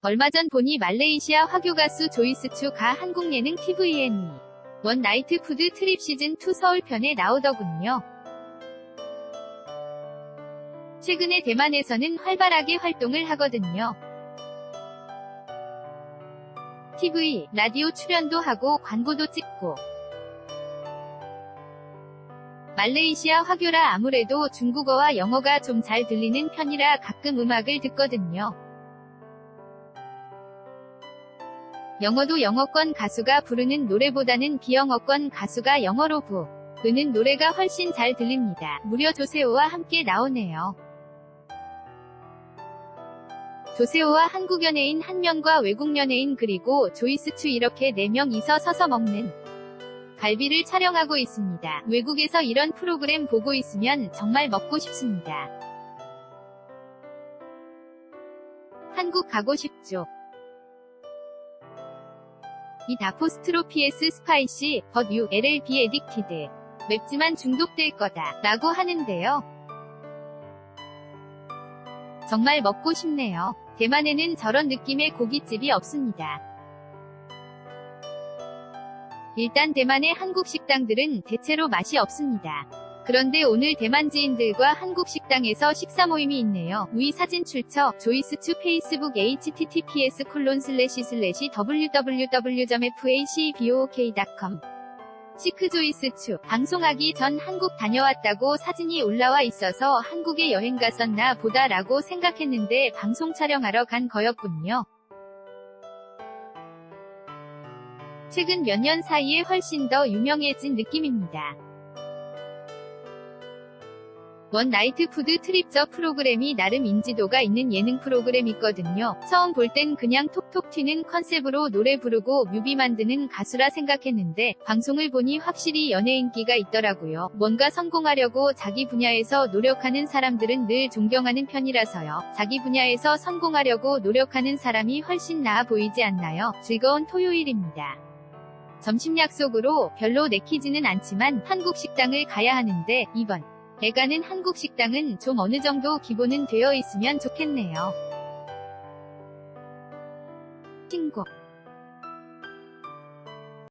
얼마 전 보니 말레이시아 화교 가수 조이스 추가 한국 예능 TVN 원 나이트 푸드 트립 시즌 2 서울편에 나오더군요. 최근에 대만에서는 활발하게 활동을 하거든요. TV, 라디오 출연도 하고 광고도 찍고 말레이시아 화교라 아무래도 중국어와 영어가 좀 잘 들리는 편이라 가끔 음악을 듣거든요. 영어도 영어권 가수가 부르는 노래보다는 비영어권 가수가 영어로 부르는 노래가 훨씬 잘 들립니다. 무려 조세호와 함께 나오네요. 조세호와 한국 연예인 한 명과 외국 연예인 그리고 조이스 추 이렇게 4명이서 서서 먹는 갈비를 촬영하고 있습니다. 외국에서 이런 프로그램 보고 있으면 정말 먹고 싶습니다. 한국 가고 싶죠. 이 다포스트로피에스 스파이시 you LLB 에딕티드 맵지만 중독될 거다 라고 하는데요. 정말 먹고 싶네요. 대만에는 저런 느낌의 고깃집이 없습니다. 일단 대만의 한국 식당들은 대체로 맛이 없습니다. 그런데 오늘 대만 지인들과 한국 식당에서 식사 모임이 있네요. 위 사진 출처 조이스추 페이스북 https 콜론 슬래시 슬래시 www.facbok.com 시크조이스추 방송하기 전 한국 다녀왔다고 사진이 올라와 있어서 한국에 여행 갔었나 보다 라고 생각했는데 방송 촬영하러 간 거였군요. 최근 몇 년 사이에 훨씬 더 유명해진 느낌입니다. 원 나이트 푸드 트립 저 프로그램이 나름 인지도가 있는 예능 프로그램이거든요. 처음 볼 땐 그냥 톡톡 튀는 컨셉으로 노래 부르고 뮤비 만드는 가수라 생각했는데 방송을 보니 확실히 연예 인기가 있더라고요. 뭔가 성공하려고 자기 분야에서 노력하는 사람들은 늘 존경하는 편이라서요. 자기 분야에서 성공하려고 노력하는 사람이 훨씬 나아 보이지 않나요? 즐거운 토요일입니다. 점심 약속으로 별로 내키지는 않지만 한국 식당을 가야 하는데 이번 내가는 한국 식당은 좀 어느 정도 기본은 되어 있으면 좋겠네요. 신곡